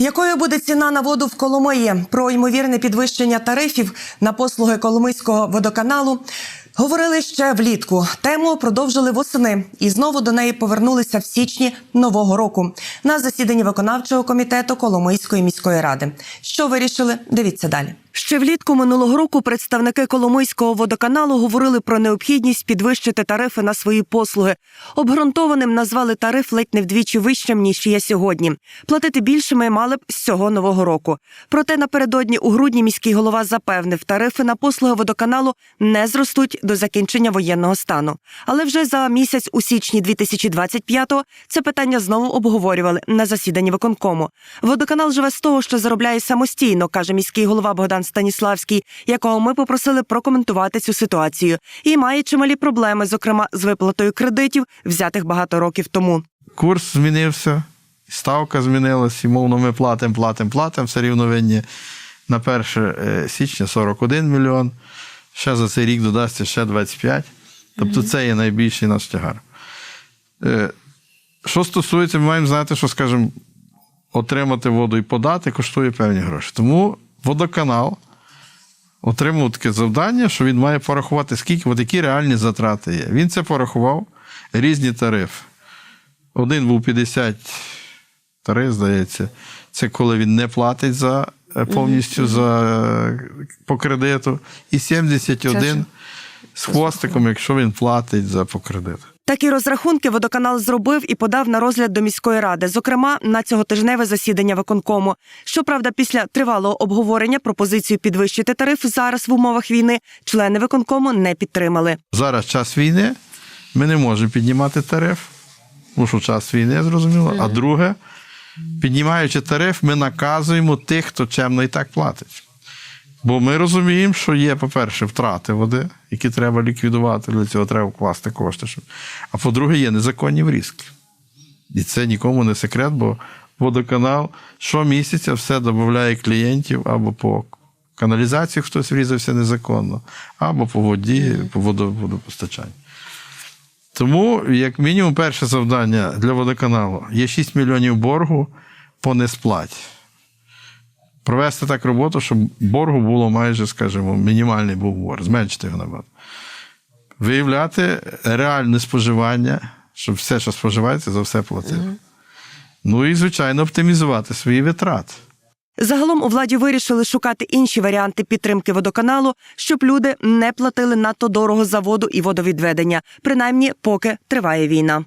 Якою буде ціна на воду в Коломиї? Про ймовірне підвищення тарифів на послуги Коломийського водоканалу говорили ще влітку. Тему продовжили восени і знову до неї повернулися в січні нового року на засіданні виконавчого комітету Коломийської міської ради. Що вирішили? Дивіться далі. Ще влітку минулого року представники Коломийського водоканалу говорили про необхідність підвищити тарифи на свої послуги. Обґрунтованим назвали тариф ледь не вдвічі вищим ніж є сьогодні. Платити більшими мали б з цього нового року. Проте напередодні у грудні міський голова запевнив, тарифи на послуги водоканалу не зростуть до закінчення воєнного стану. Але вже за місяць у січні 2025-го це питання знову обговорювали на засіданні виконкому. Водоканал живе з того, що заробляє самостійно, каже міський голова Богдан Станіславський, якого ми попросили прокоментувати цю ситуацію, і має чималі проблеми, зокрема з виплатою кредитів, взятих багато років тому. курс змінився, ставка змінилась, і мовно ми платимо, платимо, платимо, все рівно винні на 1 е, січня 41 мільйон, ще за цей рік додасться ще 25. Тобто це є найбільший наш тягар. Е, Що стосується, ми маємо знати, що, скажімо, отримати воду і подати коштує певні гроші. Тому водоканал отримав таке завдання, що він має порахувати, скільки, от які реальні затрати є. Він це порахував, різні тарифи. Один був 53, здається. Це коли він не платить за повністю за, е, по кредиту. І 71 з хвостиком, якщо він платить за по кредиту. Такі розрахунки водоканал зробив і подав на розгляд до міської ради, зокрема на цьоготижневе засідання виконкому. Щоправда, після тривалого обговорення пропозицію підвищити тариф зараз в умовах війни члени виконкому не підтримали. Зараз час війни, ми не можемо піднімати тариф, тому що час війни, зрозуміло. А друге, піднімаючи тариф, ми наказуємо тих, хто чемно і так платить. Бо ми розуміємо, що є, по-перше, втрати води, які треба ліквідувати, для цього треба вкласти кошти. А по-друге, є незаконні врізки. І це нікому не секрет, бо водоканал щомісяця все додає клієнтів або по каналізації хтось врізався незаконно, або по воді, по водопостачанню. Тому, як мінімум, перше завдання для водоканалу є 6 мільйонів боргу по несплаті. Провести так роботу, щоб боргу було майже, скажімо, мінімальний був борг, зменшити його набагато. Виявляти реальне споживання, щоб все, що споживається, за все платити. Ну і, звичайно, оптимізувати свої витрати. Загалом у владі вирішили шукати інші варіанти підтримки водоканалу, щоб люди не платили надто дорого за воду і водовідведення, принаймні поки триває війна.